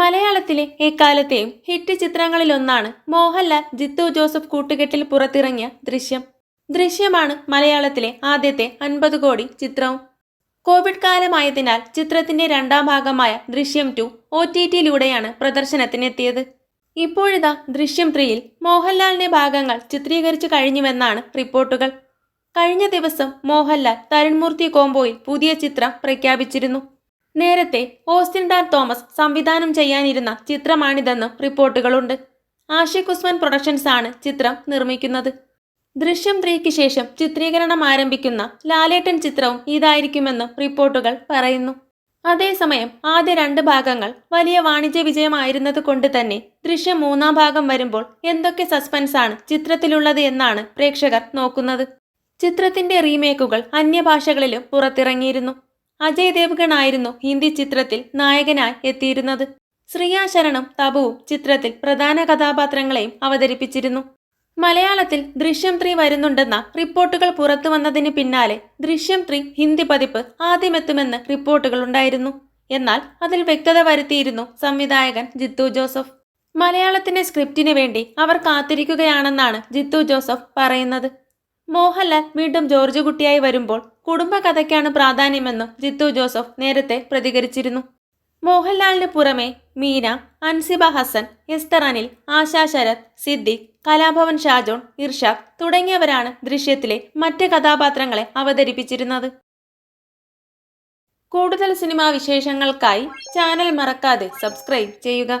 മലയാളത്തിലെ എക്കാലത്തെയും ഹിറ്റ് ചിത്രങ്ങളിലൊന്നാണ് മോഹൻലാൽ ജിത്തു ജോസഫ് കൂട്ടുകെട്ടിൽ പുറത്തിറങ്ങിയ ദൃശ്യം. ദൃശ്യമാണ് മലയാളത്തിലെ ആദ്യത്തെ അൻപത് കോടി ചിത്രവും. കോവിഡ് കാലമായതിനാൽ ചിത്രത്തിന്റെ രണ്ടാം ഭാഗമായ ദൃശ്യം ടു ഒ ടി ടിയിലൂടെയാണ് പ്രദർശനത്തിനെത്തിയത്. ഇപ്പോഴിതാ ദൃശ്യം ത്രീയിൽ മോഹൻലാലിന്റെ ഭാഗങ്ങൾ ചിത്രീകരിച്ചു കഴിഞ്ഞുവെന്നാണ് റിപ്പോർട്ടുകൾ. കഴിഞ്ഞ ദിവസം മോഹൻലാൽ തരുൺമൂർത്തി കോംബോയിൽ പുതിയ ചിത്രം പ്രഖ്യാപിച്ചിരുന്നു. നേരത്തെ ഓസ്റ്റിൻ ഡാൻ തോമസ് സംവിധാനം ചെയ്യാനിരുന്ന ചിത്രമാണിതെന്ന് റിപ്പോർട്ടുകളുണ്ട്. ആഷിഖ് ഉസ്മാൻ പ്രൊഡക്ഷൻസ് ആണ് ചിത്രം നിർമ്മിക്കുന്നത്. ദൃശ്യം ത്രീക്ക് ശേഷം ചിത്രീകരണം ആരംഭിക്കുന്ന ലാലേട്ടൻ ചിത്രവും ഇതായിരിക്കുമെന്ന് റിപ്പോർട്ടുകൾ പറയുന്നു. അതേസമയം ആദ്യ രണ്ട് ഭാഗങ്ങൾ വലിയ വാണിജ്യ വിജയമായിരുന്നത് കൊണ്ട് തന്നെ ദൃശ്യം മൂന്നാം ഭാഗം വരുമ്പോൾ എന്തൊക്കെ സസ്പെൻസാണ് ചിത്രത്തിലുള്ളത് എന്നാണ് പ്രേക്ഷകർ നോക്കുന്നത്. ചിത്രത്തിന്റെ റീമേക്കുകൾ അന്യഭാഷകളിലും പുറത്തിറങ്ങിയിരുന്നു. അജയ് ദേവ്ഗൺ ആയിരുന്നു ഹിന്ദി ചിത്രത്തിൽ നായകനായി എത്തിയിരുന്നത്. ശ്രീയാ ശരണം തപുവും ചിത്രത്തിൽ പ്രധാന കഥാപാത്രങ്ങളെയും അവതരിപ്പിച്ചിരുന്നു. മലയാളത്തിൽ ദൃശ്യം ത്രീ വരുന്നുണ്ടെന്ന റിപ്പോർട്ടുകൾ പുറത്തു വന്നതിന് പിന്നാലെ ദൃശ്യം ത്രീ ഹിന്ദി പതിപ്പ് ആദ്യമെത്തുമെന്ന് റിപ്പോർട്ടുകൾ ഉണ്ടായിരുന്നു. എന്നാൽ അതിൽ വ്യക്തത വരുത്തിയിരുന്നു സംവിധായകൻ ജിത്തു ജോസഫ്. മലയാളത്തിന്റെ സ്ക്രിപ്റ്റിന് വേണ്ടി അവർ കാത്തിരിക്കുകയാണെന്നാണ് ജിത്തു ജോസഫ് പറയുന്നത്. മോഹൻലാൽ വീണ്ടും ജോർജ് കുട്ടിയായി വരുമ്പോൾ കുടുംബകഥയ്ക്കാണ് പ്രാധാന്യമെന്നും ജിത്തു ജോസഫ് നേരത്തെ പ്രതികരിച്ചിരുന്നു. മോഹൻലാലിന് പുറമെ മീന അൻസിബ ഹസൻ എസ്തർ അനിൽ ആശാ ശരത് സിദ്ദിഖ് കലാഭവൻ ഷാജോൺ ഇർഷാദ് തുടങ്ങിയവരാണ് ദൃശ്യത്തിലെ മറ്റ് കഥാപാത്രങ്ങളെ അവതരിപ്പിച്ചിരുന്നത്. കൂടുതൽ സിനിമാ വിശേഷങ്ങൾക്കായി ചാനൽ മറക്കാതെ സബ്സ്ക്രൈബ് ചെയ്യുക.